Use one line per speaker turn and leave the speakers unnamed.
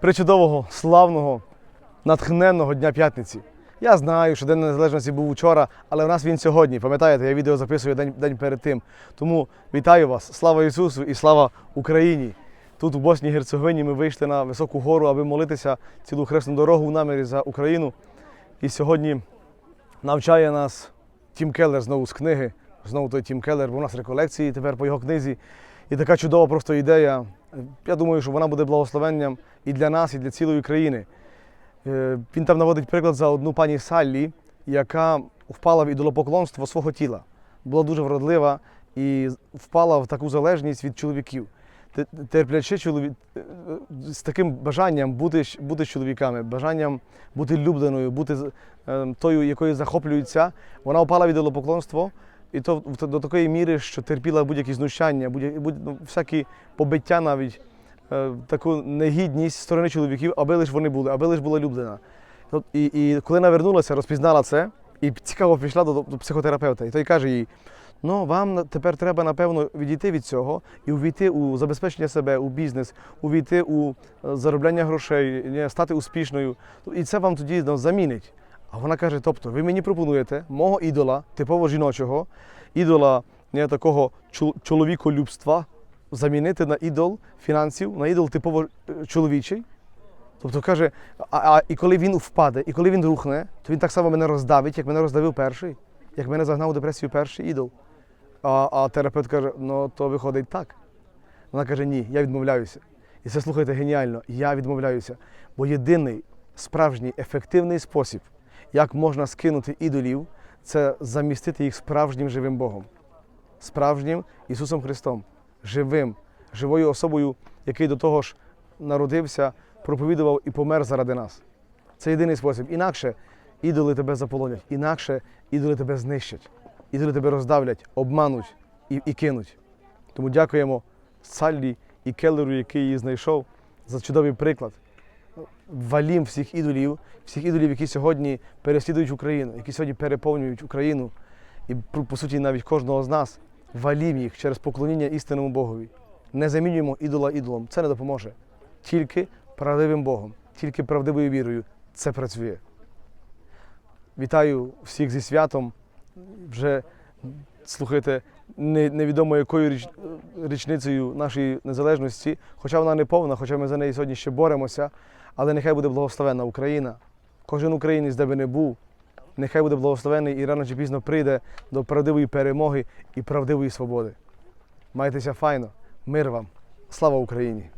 причудового, славного, натхненного Дня п'ятниці. Я знаю, що День Незалежності був вчора, але у нас він сьогодні. Пам'ятаєте, я відео записую день, день перед тим. Тому вітаю вас! Слава Ісусу і слава Україні! Тут у Босній Герцеговині ми вийшли на високу гору, аби молитися цілу хресну дорогу в намірі за Україну. І сьогодні навчає нас Тім Келлер знову з книги. Знову той Тім Келлер, бо у нас реколекції тепер по його книзі. І така чудова просто ідея. Я думаю, що вона буде благословенням і для нас, і для цілої країни. Е, Він там наводить приклад за одну пані Саллі, яка впала в ідолопоклонство свого тіла. Була дуже вродлива і впала в таку залежність від чоловіків. Терплячи чоловік е, з таким бажанням бути, бути чоловіками, бажанням бути любленою, бути е, тою, якою захоплюються, вона впала в ідолопоклонство, і то до такої міри, що терпіла будь-які знущання, будь, ну, всякі побиття навіть е, таку негідність сторони чоловіків, аби лиш вони були, аби лиш була люблена. І, і коли вона вернулася, розпізнала це, і цікаво пішла до, до психотерапевта. І той каже їй: ну вам тепер треба, напевно, відійти від цього і увійти у забезпечення себе, у бізнес, увійти у е, заробляння грошей, ні, стати успішною. І це вам тоді ну, замінить. А вона каже: тобто, ви мені пропонуєте мого ідола, типово жіночого, ідола не, такого чоловіколюбства, замінити на ідол фінансів, на ідол типово е, чоловічий. Тобто каже, а, а і коли він впаде, і коли він рухне, то він так само мене роздавить, як мене роздавив перший, як мене загнав у депресію перший ідол. А, а терапевт каже, ну то виходить так. Вона каже, ні, я відмовляюся. І це слухайте геніально, я відмовляюся. Бо єдиний справжній ефективний спосіб, як можна скинути ідолів, це замістити їх справжнім живим Богом, справжнім Ісусом Христом, живим, живою особою, який до того ж народився, проповідував і помер заради нас. Це єдиний спосіб. Інакше ідоли тебе заполонять, інакше ідоли тебе знищать, ідоли тебе роздавлять, обмануть і, і кинуть. Тому дякуємо Саллі і Келлеру, який її знайшов, за чудовий приклад. Валім всіх ідолів, всіх ідолів, які сьогодні переслідують Україну, які сьогодні переповнюють Україну, і по суті навіть кожного з нас. Валім їх через поклоніння істинному Богові. Не замінюємо ідола ідолом. Це не допоможе. Тільки правдивим Богом, тільки правдивою вірою це працює. Вітаю всіх зі святом. Вже слухайте, невідомо якою річ, річницею нашої незалежності, хоча вона не повна, хоча ми за неї сьогодні ще боремося, але нехай буде благословенна Україна. Кожен українець, де би не був, нехай буде благословений і рано чи пізно прийде до правдивої перемоги і правдивої свободи. Майтеся файно, мир вам, слава Україні!